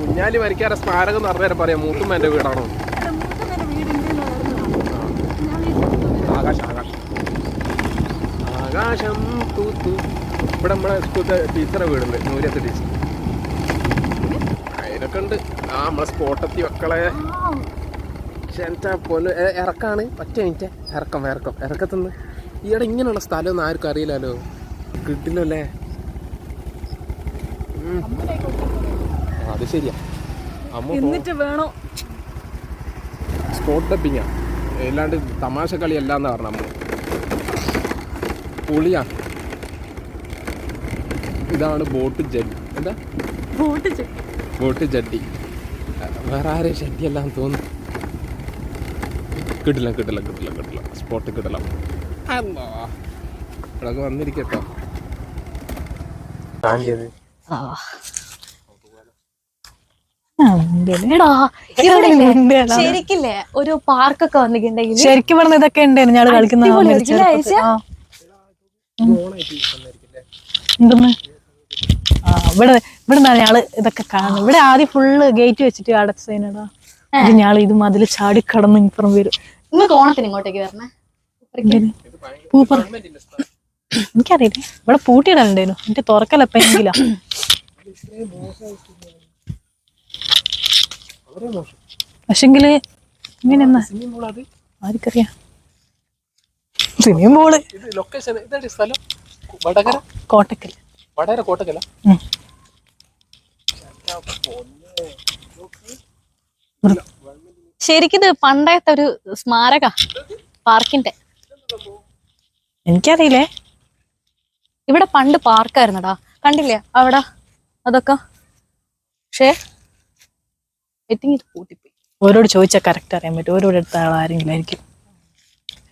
കുഞ്ഞാലി മരിക്കാരെ സ്മാരകം എന്ന് പറഞ്ഞാൽ പറയാം. മൂത്തുമ്മേന്റെ വീടാണോ? ആകാശം തൂത്തു. ഇവിടെ നമ്മളെ സ്കൂളത്തെ ടീച്ചറെ വീടുണ്ട്. നൂരത്തെ ടീച്ചർ. അതിനൊക്കെ ഉണ്ട്. ആ നമ്മളെ സ്പോട്ടെത്തി പക്ഷെ പോലെ ഇറക്കാണ്. പറ്റ മിനിറ്റ് ഇറക്കം ഇറക്കം. ഇറക്കത്തുനിന്ന് ഈയിടെ ഇങ്ങനെയുള്ള സ്ഥലമൊന്നും ആർക്കും അറിയില്ലല്ലോ. കിട്ടില്ലല്ലേ? അത് ശരിയാ. അമ്മ എന്നിട്ട് വേണോ? സ്പോട്ട് ഡപ്പിങ്ങാ അല്ലാണ്ട് തമാശ കളി അല്ലാന്ന് പറഞ്ഞ നമ്മൾ പുളിയാ. ഇതാണ് ബോട്ട് ജഡ്ഡി. എന്താ? ബോട്ട് ബോട്ട് ജഡ്ഡി. വേറെ ആരെ ജഡ്ഡി അല്ലാന്ന് തോന്നുന്നു. കിട്ടില്ല കിട്ടില്ല കിട്ടില്ല കിട്ടില്ല സ്പോട്ട് കിട്ടില്ല ഇവിടെ വന്നിരിക്കട്ടോ. ശരിക്കില്ലേ? ഒരു പാർക്കൊക്കെ വന്നിട്ടുണ്ടെങ്കിൽ ശരിക്കും പറഞ്ഞ ഇതൊക്കെ ഉണ്ടായിരുന്നു ഞങ്ങൾ കളിക്കുന്ന. എന്തെന്ന്? ഇവിടെ ഇവിടെ നിന്നാണ് ഞങ്ങൾ ഇതൊക്കെ കാണുന്നത്. ഇവിടെ ആദ്യം ഫുള്ള് ഗേറ്റ് വെച്ചിട്ട് അടച്ചതിനടാ ഞാൾ ഇത് മതിൽ ചാടി കടന്ന് ഇപ്പുറം വരും. നിങ്ങൾക്ക് ഓണത്തിന് ഇങ്ങോട്ടേക്ക് വരണേ? പൂപ്പറ എനിക്കറിയില്ല. ഇവിടെ പൂട്ടിയിടലുണ്ടായിരുന്നു എന്നിട്ട് തുറക്കലപ്പെങ്കിലാ പക്ഷെങ്കിൽ ഇങ്ങനെന്നാ? ആർക്കറിയാം? സ്വിമ്മിംഗ് പൂൾ ഇത് ലൊക്കേഷൻ ഇതാണ് സ്ഥലം? വടകര? കോട്ടക്കൽ. വടകര കോട്ടക്കല? ശരിക്കും ഇത് പണ്ടത്തെ ഒരു സ്മാരക പാർക്കിന്റെ. എനിക്കറിയില്ലേ? ഇവിടെ പണ്ട് പാർക്കായിരുന്നടാ. കണ്ടില്ലേ? അവിടെ? അതൊക്കെ? പക്ഷേ ഐ തിങ്ക് ഇത് കൂട്ടിപ്പോയി ഓരോട് ചോദിച്ചാൽ കറക്റ്റ് അറിയാൻ പറ്റും. ഓരോട് എടുത്ത ആൾ ആരെങ്കിലും ആയിരിക്കും.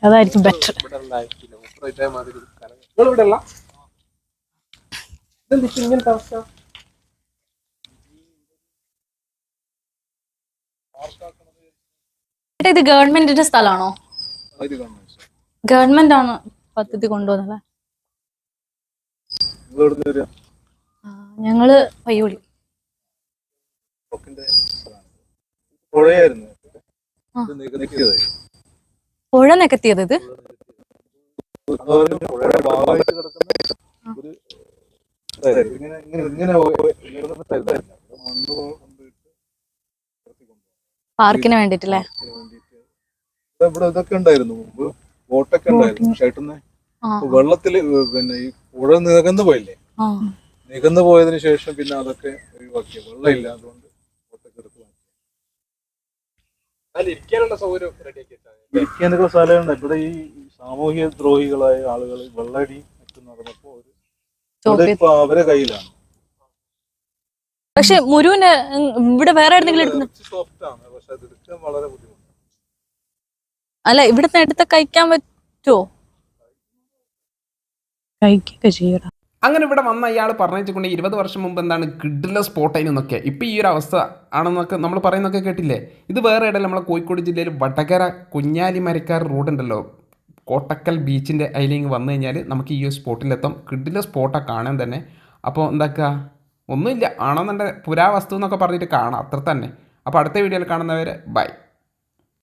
അതായിരിക്കും ബെറ്റർ ഇത് ഗവൺമെന്റിന്റെ സ്ഥലമാണോ ഗവൺമെന്റ് ആണ് പദ്ധതി കൊണ്ടുവന്നത് ഞങ്ങൾ പയ്യോളി. പുഴയായിരുന്നു. പുഴ നികത്തിയത് ഇത്? പുഴയുടെ ഭാഗമായിട്ട് കിടക്കുന്ന ഒരു. ഇങ്ങനെ ഇങ്ങനെ ഇങ്ങനെ മണ്ണ് പാർക്കിന് വേണ്ടിട്ടല്ലേ. ഇവിടെ ഇതൊക്കെ ഉണ്ടായിരുന്നു മുമ്പ്. ബോട്ടൊക്കെ ഉണ്ടായിരുന്നു. ഇപ്പൊ വെള്ളത്തിൽ പിന്നെ ഈ പുഴ നികന്നു പോയില്ലേ? നികന്നു പോയതിനു ശേഷം പിന്നെ അതൊക്കെ ഒഴിവാക്കി. വെള്ളമില്ല അതുകൊണ്ട് ബോട്ടൊക്കെ എടുത്ത് മാറ്റി അതിൽ ഇരിക്കാനുള്ള സൗകര്യം ഇരിക്കാനൊക്കെ സ്ഥലമുണ്ട്. ഇവിടെ ഈ സാമൂഹ്യ ദ്രോഹികളായ ആളുകൾ വെള്ളടി നടന്നപ്പോ ഇപ്പൊ അവരെ കയ്യിലാണ്. പക്ഷെ മുരുവിന് ഇവിടെ വേറെ എവിടെന്നെങ്കിലും എടുക്കുന്ന സോഫ്റ്റ് ആണ്. എടുക്കാൻ വളരെ ബുദ്ധിമുട്ടാണ്. അല്ല ഇവിടുന്ന് എടുത്ത് കഴിക്കാൻ പറ്റുമോ കഴിക്കൊക്കെ ചെയ്യടാ. അങ്ങനെ ഇവിടെ വന്ന അയാൾ പറഞ്ഞിട്ടുണ്ട് ഇരുപത് വർഷം മുമ്പ് എന്താണ് കിഡിലെ സ്പോട്ടായിരുന്നൊക്കെ ഇപ്പോൾ ഈ ഒരു അവസ്ഥ ആണെന്നൊക്കെ നമ്മൾ പറയുന്നൊക്കെ കേട്ടില്ലേ? ഇത് വേറെ ഇടയിൽ നമ്മളെ കോഴിക്കോട് ജില്ലയിൽ വടകര കുഞ്ഞാലിമരക്കാർ റോഡുണ്ടല്ലോ കോട്ടക്കൽ ബീച്ചിന്റെ അതിലേക്ക് വന്നു കഴിഞ്ഞാൽ നമുക്ക് ഈ ഒരു സ്പോട്ടിലെത്താം. കിഡിലെ സ്പോട്ടാണ് കാണാൻ തന്നെ. അപ്പോൾ എന്താക്കുക ഒന്നുമില്ല. ആണെന്നുണ്ടെങ്കിൽ പുരാവസ്തു എന്നൊക്കെ പറഞ്ഞിട്ട് കാണാം. അത്ര തന്നെ അപ്പോൾ അടുത്ത വീഡിയോയിൽ കാണുന്നവരെ ബൈ.